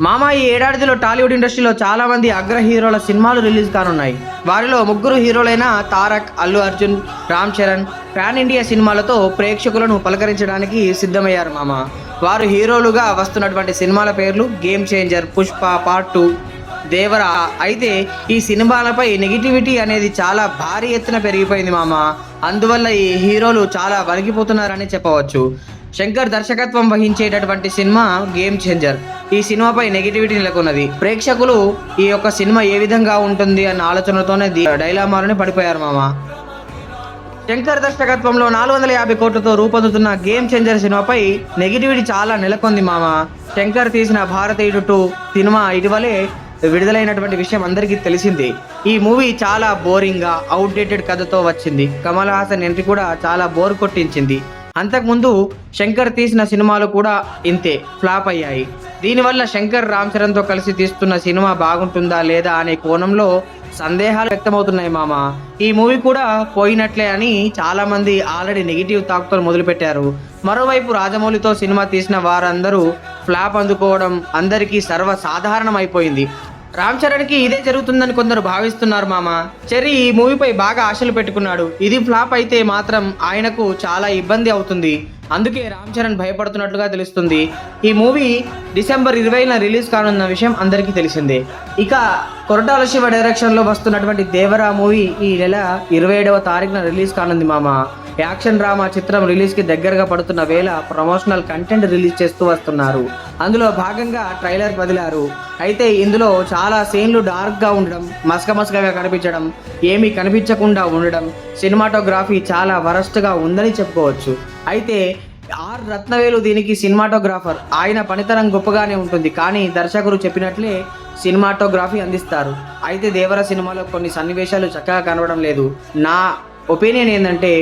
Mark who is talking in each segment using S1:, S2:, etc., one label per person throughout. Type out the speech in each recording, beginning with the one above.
S1: మామ ఈ ఏడాదిలో టాలీవుడ్ ఇండస్ట్రీలో చాలా మంది అగ్ర హీరోల సినిమాలు రిలీజ్ కానున్నాయి. వారిలో ముగ్గురు హీరోలైన తారక్ అల్లు అర్జున్ రామ్ చరణ్ పాన్ ఇండియా సినిమాలతో ప్రేక్షకులను పలకరించడానికి సిద్ధమయ్యారు మామ. వారు హీరోలుగా వస్తున్నటువంటి సినిమాల పేర్లు Game Changer Pushpa part two Devara. అయితే ఈ సినిమాలపై నెగిటివిటీ అనేది చాలా భారీ ఎత్తున పెరిగిపోయింది మామ. అందువల్ల ఈ హీరోలు చాలా వణికిపోతున్నారని చెప్పవచ్చు. శంకర్ దర్శకత్వం వహించేటటువంటి సినిమా గేమ్ చేంజర్ ఈ సినిమాపై నెగిటివిటీ నెలకొన్నది. ప్రేక్షకులు ఈ యొక్క సినిమా ఏ విధంగా ఉంటుంది అన్న ఆలోచనతోనే డైలామాలని డైలామాలోనే పడిపోయారు మామ. శంకర్ దర్శకత్వంలో నాలుగు వందల యాభై కోట్లతో రూపొందుతున్న గేమ్ చేంజర్ సినిమాపై నెగిటివిటీ చాలా నెలకొంది మామ. శంకర్ తీసిన భారతీయుడు టూ సినిమా ఇటీవలే విడుదలైనటువంటి విషయం అందరికీ తెలిసింది. ఈ మూవీ చాలా బోరింగ్గా అవుట్డేటెడ్ కథతో వచ్చింది. కమల్ హాసన్ ఎంట్రీ కూడా చాలా బోర్ కొట్టించింది. అంతకుముందు శంకర్ తీసిన సినిమాలు కూడా ఇంతే ఫ్లాప్ అయ్యాయి. దీనివల్ల శంకర్ రామ్ చరణ్తో కలిసి తీస్తున్న సినిమా బాగుంటుందా లేదా అనే కోణంలో సందేహాలు వ్యక్తమవుతున్నాయి మామ. ఈ మూవీ కూడా పోయినట్లే అని చాలామంది ఆల్రెడీ నెగిటివ్ తాకుతో మొదలుపెట్టారు. మరోవైపు రాజమౌళితో సినిమా తీసిన వారందరూ ఫ్లాప్ అందుకోవడం అందరికీ సర్వసాధారణం అయిపోయింది రామ్ చరణ్కి ఇదే జరుగుతుందని కొందరు భావిస్తున్నారు మామ. చెర్రీ ఈ మూవీపై బాగా ఆశలు పెట్టుకున్నాడు. ఇది ఫ్లాప్ అయితే మాత్రం ఆయనకు చాలా ఇబ్బంది అవుతుంది. అందుకే రామ్ చరణ్ భయపడుతున్నట్లుగా తెలుస్తుంది. ఈ మూవీ డిసెంబర్ ఇరవైన రిలీజ్ కానున్న విషయం అందరికీ తెలిసిందే. ఇక కొరటాల శివ డైరెక్షన్లో వస్తున్నటువంటి దేవరా మూవీ ఈ నెల ఇరవై ఏడవ తారీఖున రిలీజ్ కానుంది మామ. యాక్షన్ డ్రామా చిత్రం రిలీజ్కి దగ్గరగా పడుతున్న వేళ ప్రమోషనల్ కంటెంట్ రిలీజ్ చేస్తూ వస్తున్నారు. అందులో భాగంగా ట్రైలర్ వదిలారు. అయితే ఇందులో చాలా సీన్లు డార్క్గా ఉండడం మసక మసకగా కనిపించడం ఏమీ కనిపించకుండా ఉండడం సినిమాటోగ్రఫీ చాలా వరస్ట్గా ఉందని చెప్పుకోవచ్చు. అయితే ఆర్ రత్నవేలు దీనికి సినిమాటోగ్రాఫర్. ఆయన పనితనం గొప్పగానే ఉంటుంది. కానీ దర్శకుడు చెప్పినట్లే సినిమాటోగ్రఫీ అందిస్తారు. అయితే దేవర సినిమాలో కొన్ని సన్నివేశాలు చక్కగా కనబడం లేదు. నా ఒపీనియన్ ఏంటంటే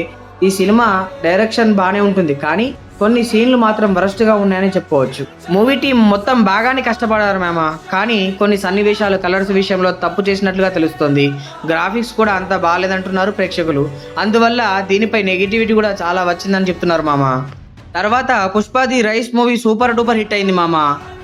S1: ఈ సినిమా డైరెక్షన్ బాగానే ఉంటుంది కానీ కొన్ని సీన్లు మాత్రం వరస్ట్గా ఉన్నాయని చెప్పుకోవచ్చు. మూవీ టీం మొత్తం బాగానే కష్టపడారు మేమ కానీ కొన్ని సన్నివేశాలు కలర్స్ విషయంలో తప్పు చేసినట్లుగా తెలుస్తుంది. గ్రాఫిక్స్ కూడా అంత బాగాలేదంటున్నారు ప్రేక్షకులు. అందువల్ల దీనిపై నెగిటివిటీ కూడా చాలా వచ్చిందని చెప్తున్నారు మామ. తర్వాత Pushpa the rise movie super duper hit అయింది మామ.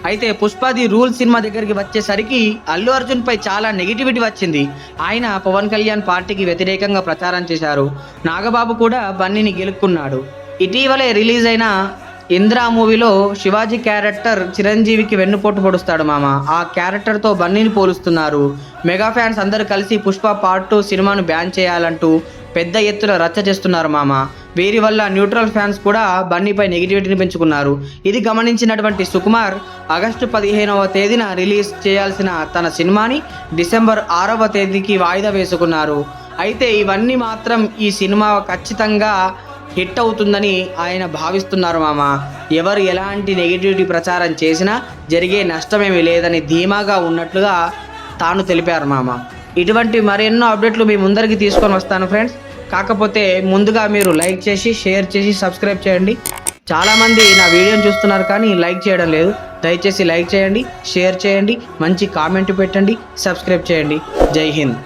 S1: అయితే పుష్పాది రూల్ సినిమా దగ్గరికి వచ్చేసరికి అల్లు అర్జున్ పై చాలా నెగిటివిటీ వచ్చింది. ఆయన పవన్ కళ్యాణ్ పార్టీకి వ్యతిరేకంగా ప్రచారం చేశారు. నాగబాబు కూడా బన్నీని గెలుక్కున్నాడు. ఇటీవలే రిలీజ్ అయిన ఇంద్రా మూవీలో శివాజీ క్యారెక్టర్ చిరంజీవికి వెన్నుపోటు పొడుస్తాడు మామ. ఆ క్యారెక్టర్తో బన్నీని పోలుస్తున్నారు. మెగా ఫ్యాన్స్ అందరూ కలిసి పుష్ప పార్ట్ టూ సినిమాను బ్యాన్ చేయాలంటూ పెద్ద ఎత్తున రచ్చ చేస్తున్నారు మామ. వీరి వల్ల న్యూట్రల్ ఫ్యాన్స్ కూడా బన్నీపై నెగిటివిటీని పెంచుకున్నారు. ఇది గమనించినటువంటి సుకుమార్ ఆగస్టు పదిహేనవ తేదీన రిలీజ్ చేయాల్సిన తన సినిమాని డిసెంబర్ ఆరవ తేదీకి వాయిదా వేసుకున్నారు. అయితే ఇవన్నీ మాత్రం ఈ సినిమా ఖచ్చితంగా హిట్ అవుతుందని ఆయన భావిస్తున్నారు మామ. ఎవరు ఎలాంటి నెగిటివిటీ ప్రచారం చేసినా జరిగే నష్టమేమీ లేదని ధీమాగా ఉన్నట్లుగా తాను తెలిపారు మామ. ఇటువంటి మరెన్నో అప్డేట్లు మీ ముందరికి తీసుకొని వస్తాను ఫ్రెండ్స్. కాకపోతే ముందుగా మీరు లైక్ చేసి షేర్ చేసి సబ్స్క్రైబ్ చేయండి. చాలామంది నా వీడియోని చూస్తున్నారు కానీ లైక్ చేయడం లేదు. దయచేసి లైక్ చేయండి షేర్ చేయండి మంచి కామెంట్ పెట్టండి సబ్స్క్రైబ్ చేయండి. జై హింద్.